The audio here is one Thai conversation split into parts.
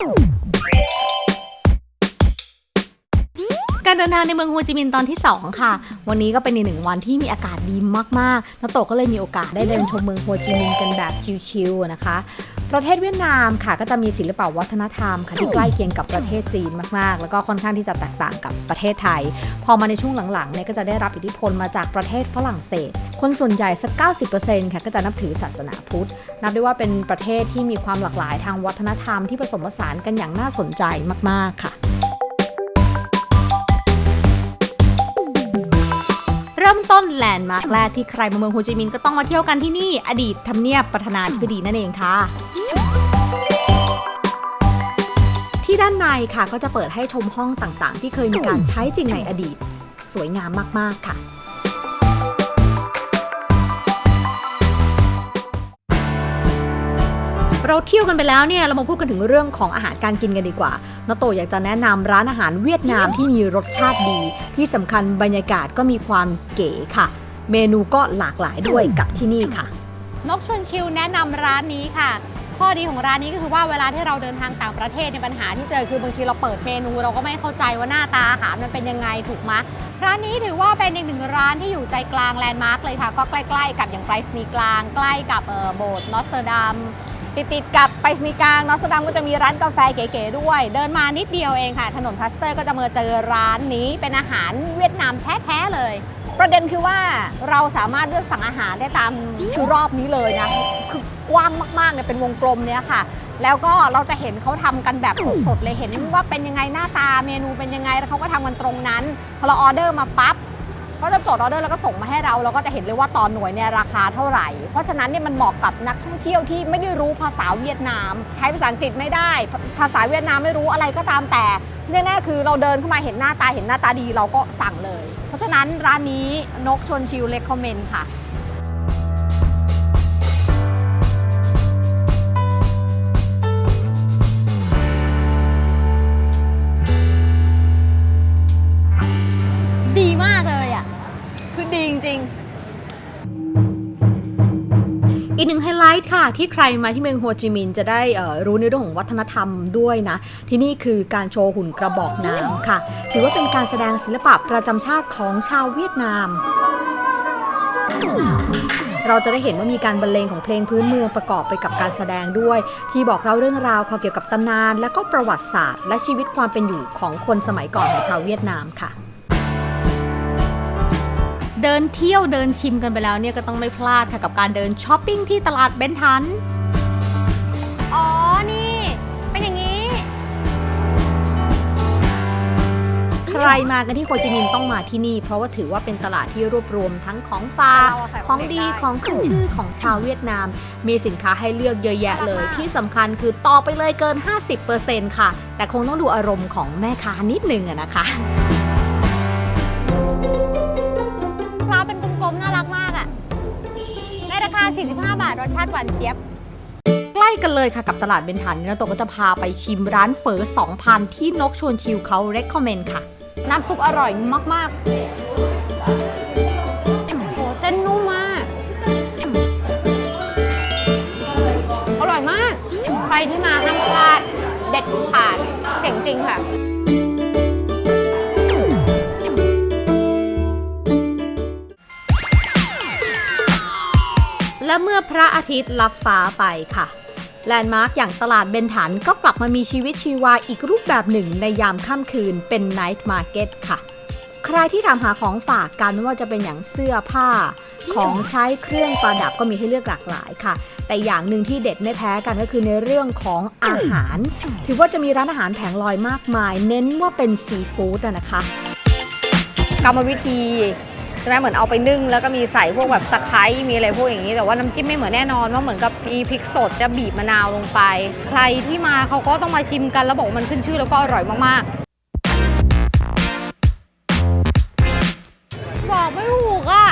ก เดินทางในเมืองโฮจิมินห์ตอนที่ 2 ค่ะ วันนี้ก็เป็นอีกหนึ่งวันที่มีอากาศดีมากๆแล้วโตก็เลยมีโอกาสได้เดินชมเมืองโฮจิมินห์กันแบบชิลๆนะคะ ประเทศเวียดนามค่ะ ก็จะมีศิลปวัฒนธรรมค่ะที่ใกล้เคียงกับประเทศจีนมากๆ แล้วก็ค่อนข้างที่จะแตกต่างกับประเทศไทย พอมาในช่วงหลังๆเนี่ยก็จะได้รับอิทธิพลมาจากประเทศฝรั่งเศส คนส่วนใหญ่สัก 90%ค่ะก็จะนับถือศาสนาพุทธ นับได้ว่าเป็นประเทศที่มีความหลากหลายทางวัฒนธรรมที่ผสมผสานกันอย่างน่าสนใจมากๆค่ะ ริ่มต้นแลนด์มาร์คแรกที่ใครมาเมืองโฮจิมินห์ก็ต้องมาเที่ยวกันที่นี่อดีตทำเนียบประธานาธิบดีนั่นเองค่ะ ที่ด้านในค่ะก็จะเปิดให้ชมห้องต่างๆ ที่เคยมีการใช้จริงในอดีต สวยงามมากๆค่ะ เราเที่ยวกันไปแล้วเนี่ยเรามาพูดกันถึงเรื่องของอาหารการกินกันดีกว่านาโตอยากจะแนะนำร้านอาหารเวียดนามที่มีรสชาติดี ที่สำคัญบรรยากาศก็มีความเก๋ค่ะ เมนูก็หลากหลายด้วยกับที่นี่ค่ะ นกชวนชิวแนะนำร้านนี้ค่ะ ข้อดีของร้านนี้ก็คือว่าเวลาที่เราเดินทางต่างประเทศในยปัญหาที่เจอคือบางทีเราเปิดเมนูเราก็ไม่เข้าใจว่าหน้าตาอาหารมันเป็นยังไงถูกไหมร้านนี้ถือว่าเป็นอีกหนึ่งร้านที่อยู่ใจกลางแลนด์มาร์กเลยค่ะ ก็ใกล้ ๆ กับอย่างไปรษณีย์กลาง ใกล้กับเอ่อโบสถ์นอสเตอร์ดัม ติดติดๆกับไปรษณีย์กลางนอสดัมก็จะมีร้านกาแฟเก๋ๆด้วย เดินมานิดเดียวเองค่ะ ถนนพลาสเตอร์ก็จะมาเจอร้านนี้เป็นอาหารเวียดนามแท้ๆเลย ประเด็นคือว่าเราสามารถเลือกสั่งอาหารได้ตามคือรอบนี้เลยนะคือกว้างมากๆเนี่ยเป็นวงกลมเนี่ยค่ะ แล้วก็เราจะเห็นเขาทำกันแบบสดๆเลยเห็นว่าเป็นยังไงหน้าตาเมนูเป็นยังไงแล้วเขาก็ทำกันตรงนั้นพอเราออเดอร์มาปั๊บ ก็จะจดออเดอร์แล้วก็ส่งมาให้เราเราก็จะเห็นเลยว่าต่อหน่วยเนี่ยราคาเท่าไหร่ เพราะฉะนั้นเนี่ยมันเหมาะกับนักท่องเที่ยวที่ไม่ได้รู้ภาษาเวียดนาม ใช้ภาษาอังกฤษไม่ได้ ภาษาเวียดนามไม่รู้อะไรก็ตามแต่แน่ๆคือเราเดินเข้ามาเห็นหน้าตาเห็นหน้าตาดีเราก็สั่งเลย เพราะฉะนั้นร้านนี้นกชวนชิลเลคคอมเมนต์ค่ะดีมากเลย ริงอีกหนึ่งไฮไลท์ค่ะ ที่ใครมาที่เมืองโฮจิมินห์จะได้รู้ในเรื่องของวัฒนธรรมด้วยนะ ที่นี่คือการโชว์หุ่นกระบอกน้ำค่ะ ถือว่าเป็นการแสดงศิลปะประจำชาติของชาวเวียดนาม เราจะได้เห็นว่ามีการบรรเลงของเพลงพื้นเมืองประกอบไปกับการแสดงด้วย ที่บอกเล่าเรื่องราวความเกี่ยวกับตำนาน และก็ประวัติศาสตร์ และชีวิตความเป็นอยู่ของคนสมัยก่อนของชาวเวียดนามค่ะ เดินเที่ยวเดินชิมกันไปแล้วเนี่ยก็ต้องไม่พลาดค่ะกับการเดินช้อปปิ้งที่ตลาดเบนทันๆอ๋อ นี่ เป็นอย่างนี้ ใครมากันที่โฮจิมินห์ต้องมาที่นี่ เพราะว่าถือว่าเป็นตลาดที่รวบรวมทั้งของฝากเราอะใส่ขขอองงดีเด็กได้ ของขึ้นชื่อของชาวเวียดนาม มีสินค้าให้เลือกเยอะแยะเลย ที่สำคัญคือต่อไปเลยเกิน 50%ค่ะ แต่คงต้องดูอารมณ์ของแม่ค้านิดนึงอะนะคะ 45 บาท รสชาติหวานเจี๊ยบ ใกล้กันเลยค่ะกับตลาดเบนทันแล้วโตก็จะพาไปชิมร้านเฝอ2,000 ที่นกชวนชิวเขา recommend ค่ะ น้ำซุปอร่อยมากๆโอ้โหเส้นนุ่มมาก อร่อยมาก ใครที่มาห้ามพลาด เด็ดขาดเจ๋งจริงค่ะ และเมื่อพระอาทิตย์ลับฟ้าไปค่ะ แลนด์มาร์กอย่างตลาดเบนทันก็กลับมามีชีวิตชีวาอีกรูปแบบหนึ่งในยามค่ำคืนเป็นไนท์มาร์เก็ตค่ะ ใครที่ถามหาของฝากกันว่าจะเป็นอย่างเสื้อผ้าของใช้เครื่องประดับก็มีให้เลือกหลากหลายค่ะ แต่อย่างหนึ่งที่เด็ดไม่แพ้กันก็คือในเรื่องของอาหาร ถือว่าจะมีร้านอาหารแผงลอยมากมาย เน้นว่าเป็นซีฟู้ดนะคะ กรรมวิธี ใช่ไหมเหมือนเอาไปนึ่งแล้วก็มีใส่พวกแบบตะไคร้มีอะไรพวกอย่างนี้ แต่ว่าน้ำจิ้มไม่เหมือนแน่นอนว่าเหมือนกับมีพริกสดจะบีบมะนาวลงไป ใครที่มาเขาก็ต้องมาชิมกันแล้วบอกว่ามันขึ้นชื่อแล้วก็อร่อยมากๆบอกไม่ถูกอะ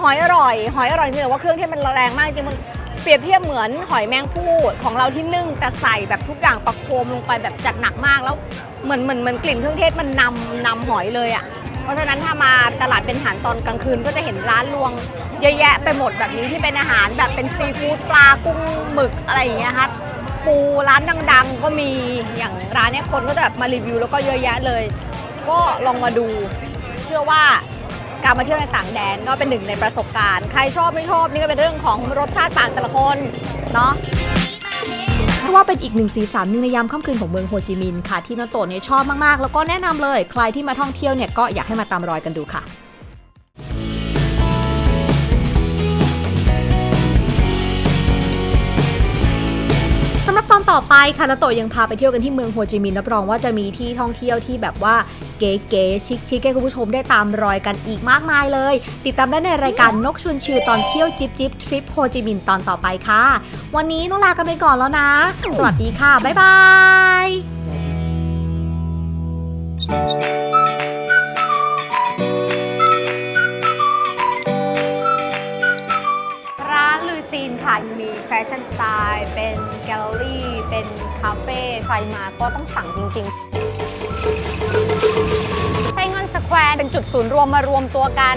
หอยอร่อย หอยอร่อยจริงแต่ว่าเครื่องเทศมันแรงมากจริงมันเปรียบเทียบเหมือนหอยแมงผู้ของเราที่นึ่งแต่ใส่แบบทุกอย่างประโคมลงไปแบบจัดหนักมากแล้วเหมือนเหมือนเหมือนกลิ่นเครื่องเทศมันนำนำหอยเลยอะ เพราะฉะนั้นถ้ามาตลาดเป็นอาหารตอนกลางคืนก็จะเห็นร้านรวงเยอะแยะไปหมดแบบนี้ที่เป็นอาหารแบบเป็นซีฟู้ดปลากุ้งหมึกอะไรอย่างเงี้ยค่ะปูร้านดังๆ ก็มีอย่างร้านเนี้ยคนก็จะแบบมารีวิวแล้วก็เยอะแยะเลย ก็ลองมาดู เชื่อว่าการมาเที่ยวในต่างแดนก็เป็นหนึ่งในประสบการณ์ ใครชอบไม่ชอบนี่ก็เป็นเรื่องของรสชาติต่างแต่ละคนเนาะ ว่าเป็นอีกหนึ่งสีสันหนึ่งในยามค่ำคืนของเมืองโฮจิมินห์ค่ะ ที่นโตะเนี่ยชอบมากๆ แล้วก็แนะนำเลย ใครที่มาท่องเที่ยวเนี่ยก็อยากให้มาตามรอยกันดูค่ะสำหรับตอนต่อไปค่ะนาโตะยังพาไปเที่ยวกันที่เมืองโฮจิมินห์รับรองว่าจะมีที่ท่องเที่ยวที่แบบว่า เก๋ๆชิคๆให้คุณผู้ชมได้ตามรอยกันอีกมากมายเลย ติดตามได้ในรายการนกชวนชิวตอนเที่ยวจิบจิบทริปโฮจิมินห์ตอนต่อไปค่ะ วันนี้น้องลากันไปก่อนแล้วนะ สวัสดีค่ะ บ๊ายบาย ร้านลูซีนค่ะมีแฟชั่นสไตล์ เป็นแกลเลอรี่ เป็นคาเฟ่ ใครมาก็ต้องสั่งจริง ๆ เป็นจุดศูนย์รวมมารวมตัวกัน